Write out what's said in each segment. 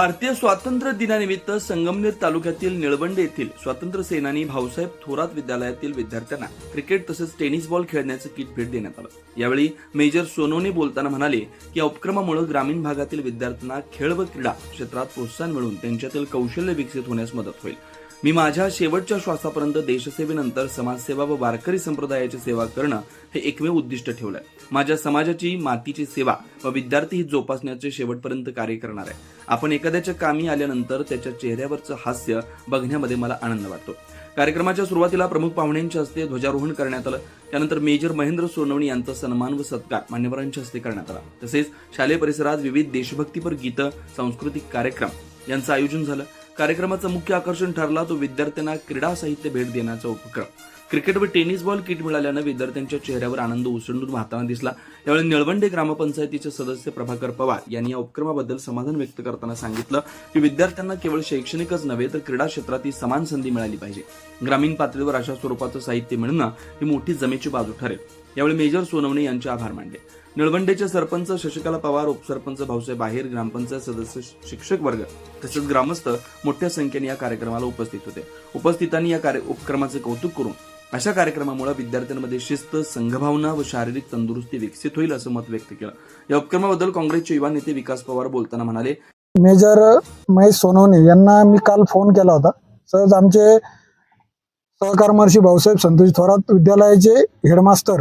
भारतीय स्वातंत्र्य दिनानिमित्त संगमनेर तालुक्यातील निळवंडे येथील स्वातंत्र्य सेनानी भाऊसाहेब थोरात विद्यालयातील विद्यार्थ्यांना क्रिकेट तसेच टेनिस बॉल खेळण्याचं किट भेट देण्यात आलं. यावेळी मेजर सोनोने बोलताना म्हणाले की या उपक्रमामुळे ग्रामीण भागातील विद्यार्थ्यांना खेळ व क्रीडा क्षेत्रात प्रोत्साहन मिळून त्यांच्यातील कौशल्य विकसित होण्यास मदत होईल. मी माझ्या शेवटच्या श्वासापर्यंत देशसेवेनंतर समाजसेवा व वारकरी संप्रदायाची सेवा करणं हे एकमेव उद्दिष्ट ठेवलंय. माझ्या समाजाची मातीची सेवा व विद्यार्थी ही जोपासण्याचे शेवटपर्यंत कार्य करणार आहे. आपण एखाद्याच्या कामी आल्यानंतर त्याच्या चेहऱ्यावरचं हास्य बघण्यामध्ये मला आनंद वाटतो. कार्यक्रमाच्या सुरुवातीला प्रमुख पाहुण्यांच्या हस्ते ध्वजारोहण करण्यात आलं. त्यानंतर मेजर महेंद्र सोनवणी यांचा सन्मान व सत्कार मान्यवरांच्या हस्ते करण्यात आला. तसेच शालेय परिसरात विविध देशभक्तीपर गीतं सांस्कृतिक कार्यक्रम यांचं आयोजन झालं. कार्यक्रमाचं मुख्य आकर्षण ठरला तो विद्यार्थ्यांना क्रीडा साहित्य भेट देण्याचा उपक्रम. क्रिकेट व टेनिस बॉल किट मिळाल्यानं विद्यार्थ्यांच्या चेहऱ्यावर आनंद उसळून वाहताना दिसला. यावेळी निळवंडे ग्रामपंचायतीचे सदस्य प्रभाकर पवार यांनी या उपक्रमाबद्दल समाधान व्यक्त करताना सांगितलं की विद्यार्थ्यांना केवळ शैक्षणिकच नव्हे तर क्रीडा क्षेत्रातही समान संधी मिळाली पाहिजे. ग्रामीण पातळीवर अशा स्वरूपाचं साहित्य मिळणं ही मोठी जमेची बाजू ठरेल. यावेळी मेजर सोनवणे यांचे आभार मानले. निळवंडेचे सरपंच शशिकला पवार उपसरपंच भाऊसाहेब बाहेर ग्रामपंचायत सदस्य शिक्षक वर्ग तसेच ग्रामस्थ मोठ्या संख्येने या कार्यक्रमाला उपस्थित होते. उपस्थितांनी या कार्य उपक्रमाचे कौतुक करून अशा कार्यक्रमामुळे विद्यार्थ्यांमध्ये शिस्त संघभावना व शारीरिक तंदुरुस्ती विकसित होईल असं मत व्यक्त केलं. या उपक्रमाबद्दल काँग्रेसचे युवा नेते विकास पवार बोलताना म्हणाले मेजर महेश सोनवणे यांना मी काल फोन केला होता. सहज आमचे सहकार महर्षी भाऊसाहेब संतोष थोरात विद्यालयाचे हेडमास्टर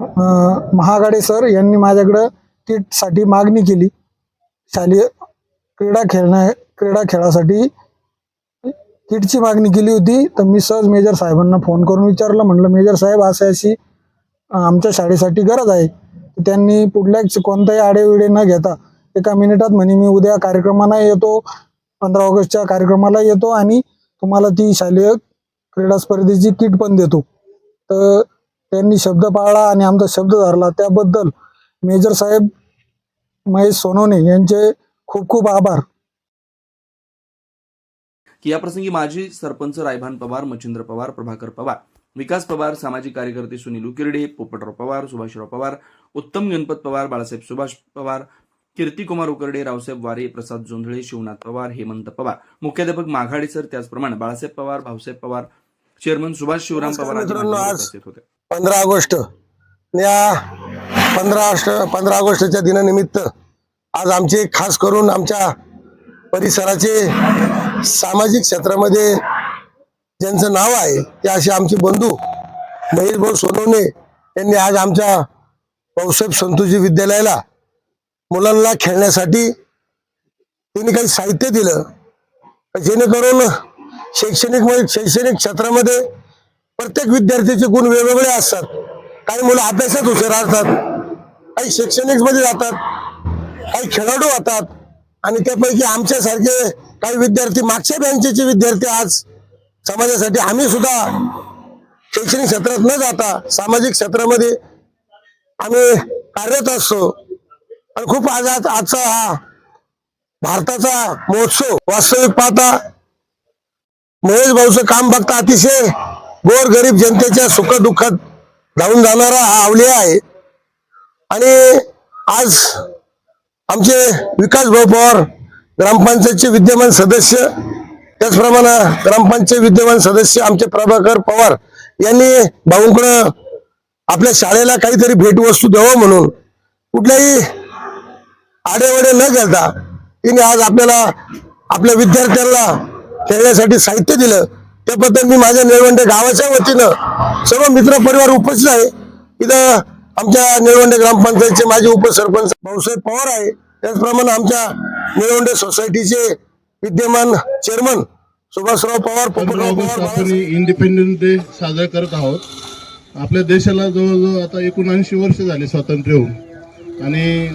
महागाडे सर यांनी माझ्याकडं किटसाठी मागणी केली. शालेय क्रीडा खेळण्या क्रीडा खेळासाठी किटची मागणी केली होती. तर मी सहज मेजर साहेबांना फोन करून विचारलं. म्हटलं मेजर साहेब असं अशी आमच्या शाळेसाठी गरज आहे. त्यांनी पुढल्याच कोणताही आडेविडे न घेता एका मिनिटात म्हणे मी उद्या कार्यक्रमाला येतो. पंधरा ऑगस्टच्या कार्यक्रमाला येतो आणि तुम्हाला ती शालेय क्रीडा स्पर्धेची किट पण देतो. तर त्यांनी शब्द पाळला आणि आमचा शब्द धरला. त्याबद्दल मेजर साहेब महेश सोनवणे यांचे खूप खूप आभार. की याप्रसंगी माजी सरपंच रायभान पवार मच्छिंद्र पवार प्रभाकर पवार विकास पवार सामाजिक कार्यकर्ते सुनील उकिरडे पोपटराव पवार सुभाषराव पवार उत्तम गणपत पवार बाळासाहेब सुभाष पवार कीर्तिकुमार उकरडे रावसाहेब वारे प्रसाद जोंधळे शिवनाथ पवार हेमंत पवार. मुख्याध्यापक माघाडे सर त्याचप्रमाणे बाळासाहेब पवार भाऊसाहेब पवार चेअरमन सुभाष शिवराम पवार मित्रांनो, आज- पंधरा ऑगस्ट. या पंधरा ऑगस्ट पंधरा ऑगस्टच्या दिनानिमित्त आज आमचे खास करून आमच्या परिसराचे सामाजिक क्षेत्रामध्ये ज्यांचं नाव आहे ते असे आमचे बंधू महेश भाऊ सोनवणे यांनी आज आमच्या भाऊसाहेब संतोषी विद्यालयाला मुलांना खेळण्यासाठी त्यांनी काही साहित्य दिलं जेणेकरून शैक्षणिक शैक्षणिक क्षेत्रामध्ये प्रत्येक विद्यार्थ्याचे गुण वेगवेगळे असतात. काही मुलं अभ्यासात हुशार असतात काही शैक्षणिकमध्ये जातात काही खेळाडू होतात आणि त्यापैकी आमच्यासारखे काही विद्यार्थी मागच्या बँकेचे विद्यार्थी आज समाजासाठी आम्ही सुद्धा शैक्षणिक क्षेत्रात न जाता सामाजिक क्षेत्रामध्ये आम्ही कार्यरत असतो. आणि खूप आज आज- आजचा हा भारताचा महोत्सव वास्तविक पाहता महेश भाऊचं काम बघता अतिशय गोर गरीब जनतेच्या सुख दुःखात धावून जाणारा हा अवलिया आहे. आणि आज आमचे विकास भाऊ पवार ग्रामपंचायतचे विद्यमान सदस्य त्याचप्रमाणे ग्रामपंचायत विद्यमान सदस्य आमचे प्रभाकर पवार यांनी भाऊंकडं आपल्या शाळेला काहीतरी भेटवस्तू द्यावं म्हणून कुठल्याही आडेवडे न घालता तिने आज आपल्याला आपल्या विद्यार्थ्यांना खेळण्यासाठी साहित्य दिलं. त्याबद्दल मी माझ्या निळवंडे गावाच्या वतीनं सर्व मित्र परिवार उपस्थित आहे. इथं आमच्या निळवंडे ग्रामपंचायतचे माजी उपसरपंच भाऊसाहेब पवार आहे. त्याचप्रमाणे आमच्या निळवंडे सोसायटीचे विद्यमान chairman Subhashrao Pawar Popatrao Pawar independence day साजरा करत आहोत. आपल्या देशाला जवळजवळ आता एकोणऐंशी वर्ष झाले स्वातंत्र्य होऊन. आणि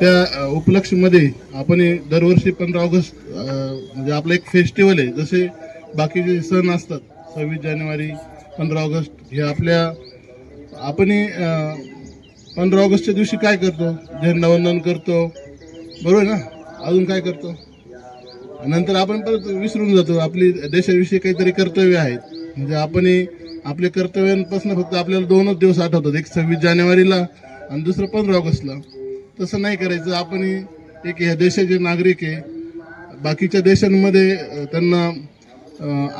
त्या उपलक्ष्यमध्ये उपलक्षमध्ये आपण दरवर्षी पंधरा ऑगस्ट म्हणजे आपलं एक फेस्टिवल आहे. जसे बाकीचे सण असतात सव्वीस जानेवारी पंधरा ऑगस्ट हे आपल्या आपण पंधरा ऑगस्टच्या दिवशी काय करतो? झेंडावंदन करतो. बरोबर ना? अजून काय करतो? नंतर आपण परत विसरून जातो. आपली देशाविषयी काहीतरी कर्तव्य आहेत. म्हणजे आपण आपल्या कर्तव्यांपासून फक्त आपल्याला दोनच दिवस आठवतात. एक सव्वीस जानेवारीला आणि दुसरं पंधरा ऑगस्टला. तसं नाही करायचं. आपण एक या देशाचे नागरिक आहे. बाकीच्या देशांमध्ये त्यांना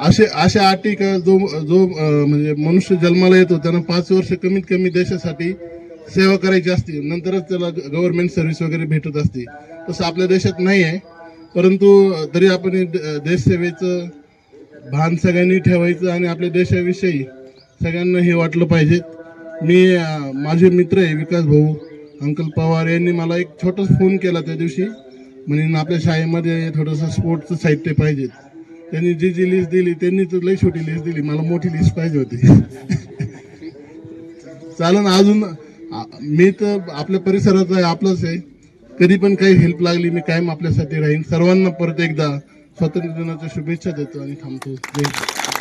असे अशा अटी का जो जो म्हणजे मनुष्य जन्माला येतो त्यांना पाच वर्ष कमीत कमी देशासाठी सेवा करायची असते. नंतरच त्याला गव्हर्नमेंट सर्व्हिस वगैरे भेटत असते. तसं आपल्या देशात नाही आहे. परंतु तरी आपण द- देशसेवेचं भान सगळ्यांनी ठेवायचं आणि आपल्या देशाविषयी सगळ्यांना हे वाटलं पाहिजे. मी माझे मित्र आहे विकास भाऊ. अंकल पवार यांनी मला एक छोटाच फोन केला त्या दिवशी. म्हणजे आपल्या शाळेमध्ये थोडंसं स्पोर्टचं साहित्य पाहिजे त्यांनी जी जी लिस्ट दिली त्यांनी तर लई छोटी लिस्ट दिली. मला मोठी लिस्ट पाहिजे होती. चालन अजून मी तर आपल्या परिसरात आहे आपलंच आहे. कधी पण काही हेल्प लागली मी कायम आपल्यासाठी राहीन. सर्वांना परत एकदा स्वातंत्र्य दिनाच्या शुभेच्छा देतो आणि थांबतो. जय